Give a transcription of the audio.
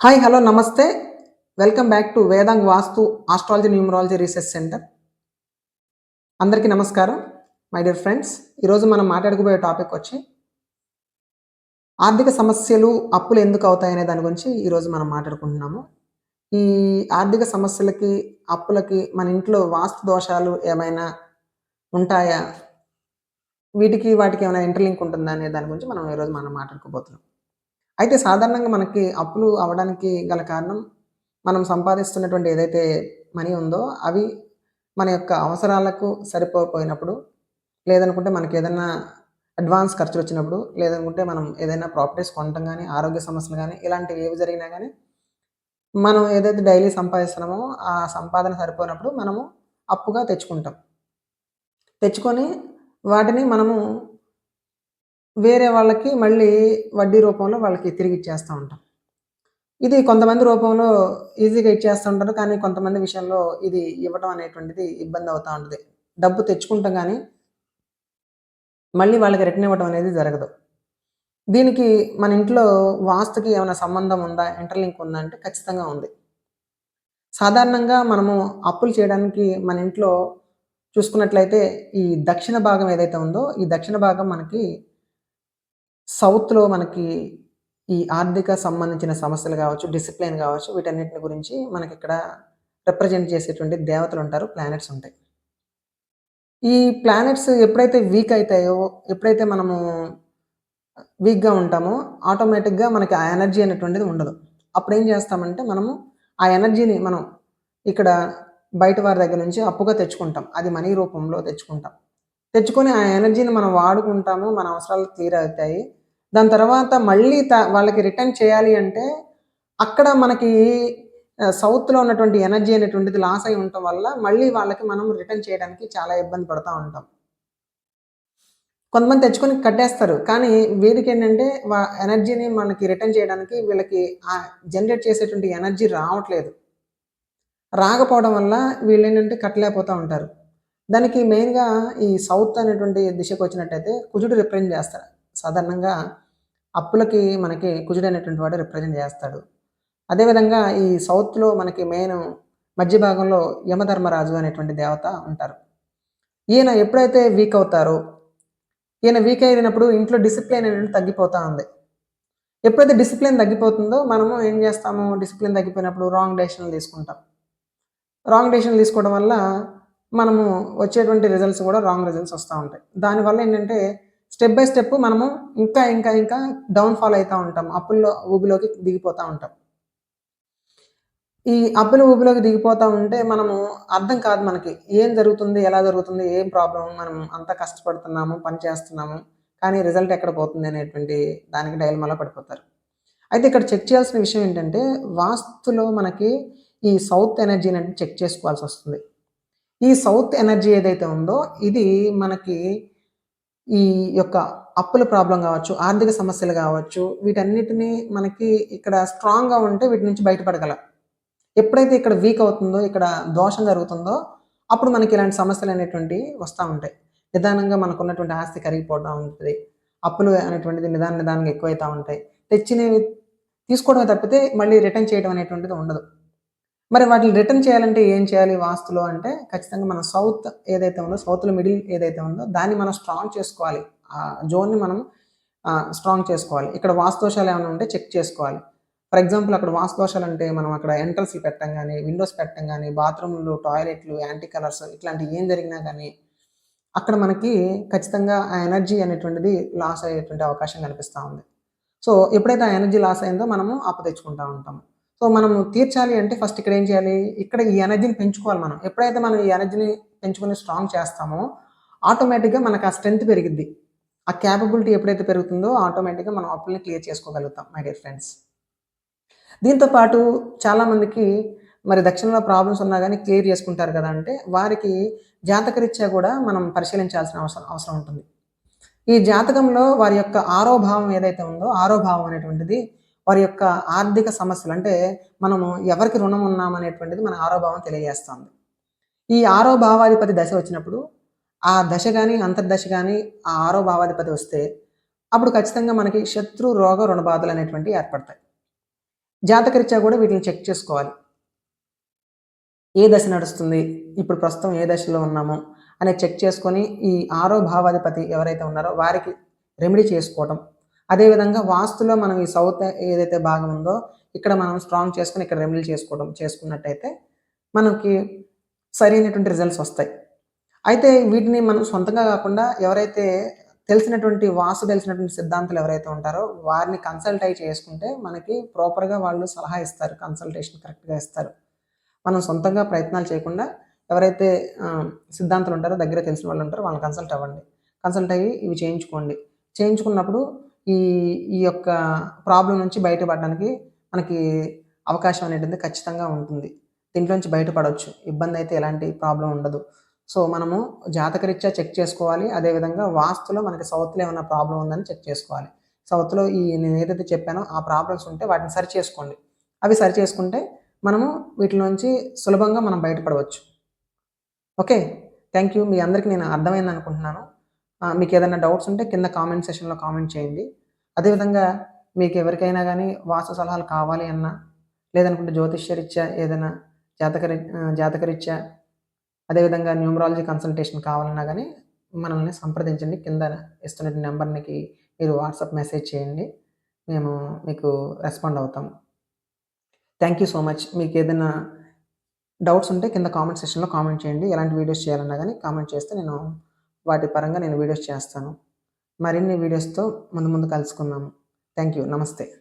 Hi hello నమస్తే. Welcome back to Vedang Vastu astrology numerology research centre అందరికీ నమస్కారం my dear friends ఈరోజు మనం మాట్లాడుకోబోయే టాపిక్ వచ్చి ఆర్థిక సమస్యలు అప్పులు ఎందుకు అవుతాయనే దాని గురించి ఈరోజు మనం మాట్లాడుకుంటున్నాము. ఈ ఆర్థిక సమస్యలకి అప్పులకి మన ఇంట్లో వాస్తు దోషాలు ఏమైనా ఉంటాయా? వీటికి వాటికి ఏమైనా ఇంటర్లింక్ ఉంటుందా అనే దాని గురించి మనం ఈరోజు మనం మాట్లాడుకోబోతున్నాం. అయితే సాధారణంగా మనకి అప్పులు అవ్వడానికి గల కారణం మనం సంపాదిస్తున్నటువంటి ఏదైతే మనీ ఉందో అవి మన యొక్క అవసరాలకు సరిపోయినప్పుడు లేదనుకుంటే మనకి ఏదైనా అడ్వాన్స్ ఖర్చులు వచ్చినప్పుడు లేదనుకుంటే మనం ఏదైనా ప్రాపర్టీస్ కొనటం కానీ ఆరోగ్య సమస్యలు కానీ ఇలాంటివి ఏవి జరిగినా కానీ మనం ఏదైతే డైలీ సంపాదిస్తున్నామో ఆ సంపాదన సరిపోయినప్పుడు మనము అప్పుగా తెచ్చుకుంటాం. తెచ్చుకొని వాటిని మనము వేరే వాళ్ళకి మళ్ళీ వడ్డీ రూపంలో వాళ్ళకి తిరిగి ఇచ్చేస్తూ ఉంటాం. ఇది కొంతమంది రూపంలో ఈజీగా ఇచ్చేస్తూ ఉంటారు. కానీ కొంతమంది విషయంలో ఇది ఇవ్వడం అనేటువంటిది ఇబ్బంది అవుతూ ఉంటుంది. డబ్బు తెచ్చుకుంటాం కానీ మళ్ళీ వాళ్ళకి రిటర్న్ ఇవ్వడం అనేది జరగదు. దీనికి మన ఇంట్లో వాస్తుకి ఏమైనా సంబంధం ఉందా? ఇంటర్లింక్ ఉందా అంటే ఖచ్చితంగా ఉంది. సాధారణంగా మనము అప్పులు చేయడానికి మన ఇంట్లో చూసుకున్నట్లయితే ఈ దక్షిణ భాగం ఏదైతే ఉందో ఈ దక్షిణ భాగం మనకి సౌత్‌లో మనకి ఈ ఆర్థిక సంబంధించిన సమస్యలు కావచ్చు, డిసిప్లిన్ కావచ్చు, వీటన్నిటిని గురించి మనకి ఇక్కడ రిప్రజెంట్ చేసేటువంటి దేవతలు ఉంటారు ప్లానెట్స్ ఉంటాయి. ఈ ప్లానెట్స్ ఎప్పుడైతే వీక్ అవుతాయో ఎప్పుడైతే మనము వీక్‌గా ఉంటామో, ఆటోమేటిక్‌గా మనకి ఆ ఎనర్జీ అనేటువంటిది ఉండదు. అప్పుడేం చేస్తామంటే మనము ఆ ఎనర్జీని మనం ఇక్కడ బయట వారి దగ్గర నుంచి అప్పుగా తెచ్చుకుంటాం. అది మనీ రూపంలో తెచ్చుకుంటాం. తెచ్చుకొని ఆ ఎనర్జీని మనం వాడుకుంటాము. మన అవసరాలు క్లియర్ అవుతాయి. దాని తర్వాత మళ్ళీ త వాళ్ళకి రిటర్న్ చేయాలి అంటే అక్కడ మనకి సౌత్‌లో ఉన్నటువంటి ఎనర్జీ అనేటువంటిది లాస్ అయి ఉండటం వల్ల మళ్ళీ వాళ్ళకి మనం రిటర్న్ చేయడానికి చాలా ఇబ్బంది పడుతూ ఉంటాం. కొంతమంది తెచ్చుకొని కట్టేస్తారు. కానీ వీరికేంటంటే వ ఎనర్జీని మనకి రిటర్న్ చేయడానికి వీళ్ళకి ఆ జనరేట్ చేసేటువంటి ఎనర్జీ రావట్లేదు. రాకపోవడం వల్ల వీళ్ళేంటంటే కట్టలేకపోతూ ఉంటారు. దానికి మెయిన్‌గా ఈ సౌత్ అనేటువంటి దిశకు వచ్చినట్టయితే కుజుడు రిప్రజెంట్ చేస్తారు. సాధారణంగా అప్పులకి మనకి కుజుడు అనేటువంటి వాడు రిప్రజెంట్ చేస్తాడు. అదేవిధంగా ఈ సౌత్‌లో మనకి మెయిన్ మధ్య భాగంలో యమధర్మరాజు అనేటువంటి దేవత ఉంటారు. ఈయన ఎప్పుడైతే వీక్ అవుతారో, ఈయన వీక్ అయినప్పుడు ఇంట్లో డిసిప్లిన్ అనేది తగ్గిపోతూ ఉంది. ఎప్పుడైతే డిసిప్లిన్ తగ్గిపోతుందో మనము ఏం చేస్తాము డిసిప్లిన్ తగ్గిపోయినప్పుడు రాంగ్ డెసిషన్‌లు తీసుకుంటాం. రాంగ్ డెసిషన్‌లు తీసుకోవడం వల్ల మనము వచ్చేటువంటి రిజల్ట్స్ కూడా రాంగ్ రిజల్ట్స్ వస్తూ ఉంటాయి. దానివల్ల ఏంటంటే స్టెప్ బై స్టెప్ మనము ఇంకా ఇంకా ఇంకా డౌన్ ఫాల్ అవుతూ ఉంటాం. అప్పుల్లో ఊబిలోకి దిగిపోతూ ఉంటాం. ఈ అప్పుల ఊబిలోకి దిగిపోతూ ఉంటే మనము అర్థం కాదు మనకి. ఏం జరుగుతుంది? ఎలా జరుగుతుంది? ఏం ప్రాబ్లం మనం అంతా కష్టపడుతున్నాము, పని చేస్తున్నాము. కానీ రిజల్ట్ ఎక్కడ పోతుంది అనేటువంటి దానికి డైలమాలో పడిపోతారు. అయితే ఇక్కడ చెక్ చేయాల్సిన విషయం ఏంటంటే వాస్తులో మనకి ఈ సౌత్ ఎనర్జీని అంటే చెక్ చేసుకోవాల్సి వస్తుంది. ఈ సౌత్ ఎనర్జీ ఏదైతే ఉందో ఇది మనకి ఈ యొక్క అప్పుల ప్రాబ్లం కావచ్చు, ఆర్థిక సమస్యలు కావచ్చు, వీటన్నిటిని మనకి ఇక్కడ స్ట్రాంగ్‌గా ఉంటే వీటి నుంచి బయటపడగలం. ఎప్పుడైతే ఇక్కడ వీక్ అవుతుందో, ఇక్కడ దోషం జరుగుతుందో, అప్పుడు మనకి ఇలాంటి సమస్యలు అనేటువంటివి వస్తూ ఉంటాయి. నిదానంగా మనకున్నటువంటి ఆస్తి కరిగిపోవడం ఉంటుంది. అప్పులు అనేటువంటిది నిదాన నిదానంగా ఎక్కువైతూ ఉంటాయి. తెచ్చినవి తీసుకోవడమే తప్పితే మళ్ళీ రిటర్న్ చేయడం అనేటువంటిది ఉండదు. మరి వాటిని రిటర్న్ చేయాలంటే ఏం చేయాలి వాస్తులో అంటే ఖచ్చితంగా మన సౌత్ ఏదైతే ఉందో సౌత్‌లో మిడిల్ ఏదైతే ఉందో దాన్ని మనం స్ట్రాంగ్ చేసుకోవాలి. ఆ జోన్‌ని మనం స్ట్రాంగ్ చేసుకోవాలి. ఇక్కడ వాస్తుదోషాలు ఏమైనా ఉంటే చెక్ చేసుకోవాలి. ఫర్ ఎగ్జాంపుల్ అక్కడ వాస్తుదోషాలు అంటే మనం అక్కడ ఎంట్రన్స్‌లు పెట్టడం కానీ విండోస్ పెట్టడం కానీ బాత్రూమ్‌లు, టాయిలెట్‌లు, యాంటీ కలర్స్ ఇట్లాంటివి ఏం జరిగినా కానీ అక్కడ మనకి ఖచ్చితంగా ఆ ఎనర్జీ అనేటువంటిది లాస్ అయ్యేటువంటి అవకాశం కనిపిస్తూ ఉంది. సో, ఎప్పుడైతే ఆ ఎనర్జీ లాస్ అయిందో మనము అప్పు తెచ్చుకుంటా ఉంటాము. సో, మనం తీర్చాలి అంటే ఫస్ట్ ఇక్కడ ఏం చేయాలి? ఇక్కడ ఈ ఎనర్జీని పెంచుకోవాలి మనం. ఎప్పుడైతే మనం ఈ ఎనర్జీని పెంచుకొని స్ట్రాంగ్ చేస్తామో ఆటోమేటిక్‌గా మనకు ఆ స్ట్రెంత్ పెరిగిద్ది. ఆ క్యాపబిలిటీ ఎప్పుడైతే పెరుగుతుందో ఆటోమేటిక్‌గా మనం అప్పుల్ని క్లియర్ చేసుకోగలుగుతాం మై డియర్ ఫ్రెండ్స్. దీంతో పాటు చాలామందికి మరి దక్షిణంలో ప్రాబ్లమ్స్ ఉన్నా కానీ క్లియర్ చేసుకుంటారు కదా! అంటే వారికి జాతకరీత్యా కూడా మనం పరిశీలించాల్సిన అవసరం అవసరం ఉంటుంది. ఈ జాతకంలో వారి యొక్క ఆరో భావం ఏదైతే ఉందో, ఆరో భావం అనేటువంటిది వారి యొక్క ఆర్థిక సమస్యలు అంటే మనము ఎవరికి రుణం ఉన్నామనేటువంటిది మన ఆరో భావం తెలియజేస్తుంది. ఈ ఆరో భావాధిపతి దశ వచ్చినప్పుడు ఆ దశ కానీ అంతర్దశ కానీ ఆ ఆరో భావాధిపతి వస్తే అప్పుడు ఖచ్చితంగా మనకి శత్రు, రోగ, రుణ బాధలు అనేటువంటివి ఏర్పడతాయి. జాతకరీత్యా కూడా వీటిని చెక్ చేసుకోవాలి ఏ దశ నడుస్తుంది ఇప్పుడు ప్రస్తుతం ఏ దశలో ఉన్నాము అనేది చెక్ చేసుకొని ఈ ఆరో భావాధిపతి ఎవరైతే ఉన్నారో వారికి రెమెడీ చేసుకోవటం అదేవిధంగా వాస్తులో మనం ఈ సౌత్ ఏదైతే భాగం ఉందో ఇక్కడ మనం స్ట్రాంగ్ చేసుకుని ఇక్కడ రెమెడీ చేసుకోవడం చేసుకున్నట్టయితే మనకి సరైనటువంటి రిజల్ట్స్ వస్తాయి. అయితే వీటిని మనం సొంతంగా కాకుండా ఎవరైతే తెలిసినటువంటి వాసు తెలిసినటువంటి సిద్ధాంతాలు ఎవరైతే ఉంటారో వారిని కన్సల్ట్ అయి చేసుకుంటే మనకి ప్రాపర్గా వాళ్ళు సలహా ఇస్తారు కన్సల్టేషన్ కరెక్ట్గా ఇస్తారు. మనం సొంతంగా ప్రయత్నాలు చేయకుండా ఎవరైతే సిద్ధాంతాలు ఉంటారో దగ్గర తెలిసిన వాళ్ళు ఉంటారో వాళ్ళని కన్సల్ట్ అవ్వండి. కన్సల్ట్ అయ్యి ఇవి చేయించుకోండి. చేయించుకున్నప్పుడు ఈ ఈ యొక్క ప్రాబ్లం నుంచి బయటపడడానికి మనకి అవకాశం అనేది ఖచ్చితంగా ఉంటుంది. దీంట్లోంచి బయటపడవచ్చు ఇబ్బంది అయితే ఎలాంటి ప్రాబ్లం ఉండదు. సో మనము జాతకరీత్యా చెక్ చేసుకోవాలి. అదేవిధంగా వాస్తులో మనకి సౌత్లో ఏమైనా ప్రాబ్లం ఉందని చెక్ చేసుకోవాలి. సౌత్లో ఈ నేను ఏదైతే చెప్పానో ఆ ప్రాబ్లమ్స్ ఉంటే వాటిని సరి చేసుకోండి. అవి సరి చేసుకుంటే మనము వీటిలోంచి సులభంగా మనం బయటపడవచ్చు. ఓకే? థ్యాంక్ యూ మీ అందరికీ నేను అర్థమైంది అనుకుంటున్నాను మీకు ఏదైనా డౌట్స్ ఉంటే కింద కామెంట్ సెషన్లో కామెంట్ చేయండి. అదేవిధంగా మీకు ఎవరికైనా కానీ వాస్తు సలహాలు కావాలి అన్నా లేదనుకుంటే జ్యోతిష్యరీత్యా ఏదైనా జాతకరి జాతకరీత్యా అదేవిధంగా న్యూమరాలజీ కన్సల్టేషన్ కావాలన్నా కానీ మనల్ని సంప్రదించండి. కింద ఇస్తున్న నెంబర్నికి మీరు వాట్సాప్ మెసేజ్ చేయండి. మేము మీకు రెస్పాండ్ అవుతాము థ్యాంక్ యూ సో మచ్. మీకు ఏదైనా డౌట్స్ ఉంటే కింద కామెంట్ సెషన్లో కామెంట్ చేయండి. ఎలాంటి వీడియోస్ చేయాలన్నా కానీ కామెంట్ చేస్తే నేను వాటి పరంగా నేను వీడియోస్ చేస్తాను. మరిన్ని వీడియోస్తో ముందు ముందు కలుసుకుందాము థ్యాంక్ యూ నమస్తే.